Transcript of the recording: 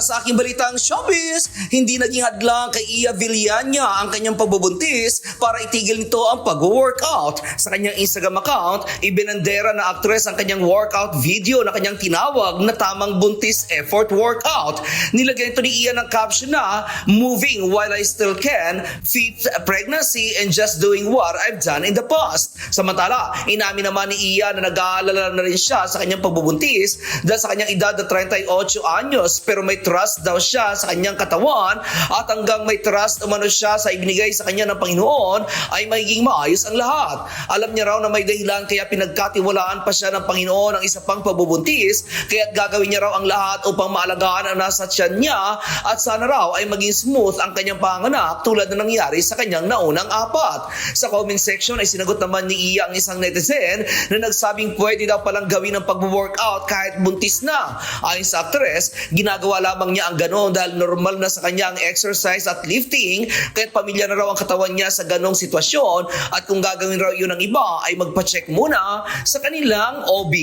Sa aking balitang showbiz, hindi naging hadlang kay Iya Villania ang kanyang pagbubuntis para itigil nito ang pag-workout. Sa kanyang Instagram account, ibinandera na actress ang kanyang workout video na kanyang tinawag na tamang buntis effort workout. Nilagyan ito ni Iya ng caption na Moving while I still can, fifth pregnancy and just doing what I've done in the past. Samantala, inamin naman ni Iya na nag-aalala na rin siya sa kanyang pagbubuntis dahil sa kanyang edad na 38 anyos pero may trust daw siya sa kanyang katawan at hanggang may trust umano siya sa ibinigay sa kanya ng Panginoon ay magiging maayos ang lahat. Alam niya raw na may dahilan kaya pinagkatiwalaan pa siya ng Panginoon ang isa pang pagbubuntis kaya gagawin niya raw ang lahat upang maalagaan ang nasa tiyan niya at sana raw ay maging smooth ang kanyang panganak tulad na nangyari sa kanyang naunang apat. Sa comment section ay sinagot naman ni Iya ang isang netizen na nagsabing pwede daw palang gawin ang pag-workout kahit buntis na. Ayon sa actress, ginagawa lamang niya ang ganon dahil normal na sa kanya ang exercise at lifting kahit pamilya na raw ang katawan niya sa ganong sitwasyon at kung gagawin raw yun ng iba ay magpa-check muna sa kanilang OB.